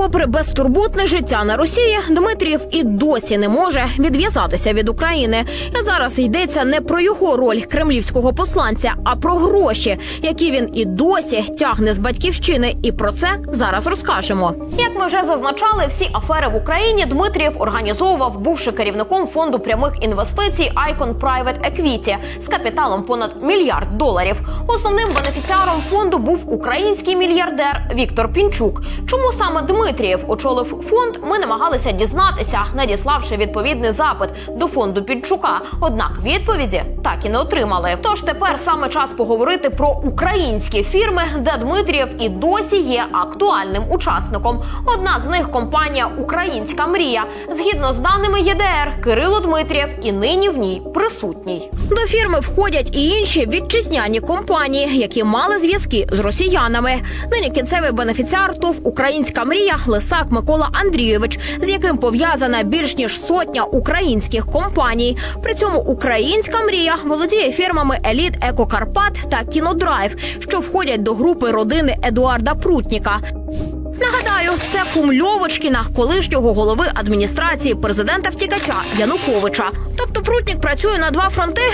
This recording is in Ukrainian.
попри безтурботне життя на Росії, Дмитрієв і досі не може відв'язатися від України. І зараз йдеться не про його роль кремлівського посланця, а про гроші, які він і досі тягне з батьківщини. І про це зараз розкажемо. Як ми вже зазначали, всі афери в Україні Дмитрієв організовував, бувши керівником фонду прямих інвестицій Icon Private Equity з капіталом понад мільярд доларів. Основним бенефіціаром фонду був український мільярдер Віктор Пінчук. Чому саме Дмитрієв очолив фонд? Ми намагалися дізнатися, надіславши відповідний запит до фонду Пінчука. Однак відповіді так і не отримали. Тож тепер саме час поговорити про українські фірми, де Дмитрієв і досі є актуальним учасником. Одна з них компанія Українська мрія. Згідно з даними ЄДР, Кирило Дмитрієв і нині в ній присутній. До фірми входять і інші вітчизняні компанії, які мали зв'язки з росіянами. Нині кінцевий бенефіціар ТОВ Українська мрія Лисак Микола Андрійович, з яким пов'язана більш ніж сотня українських компаній. При цьому українська мрія володіє фірмами Еліт Еко Карпат та Кінодрайв, що входять до групи родини Едуарда Прутніка. Нагадаю, це кум Льовочкіна, колишнього голови адміністрації президента втікача Януковича. Тобто Прутнік працює на два фронти,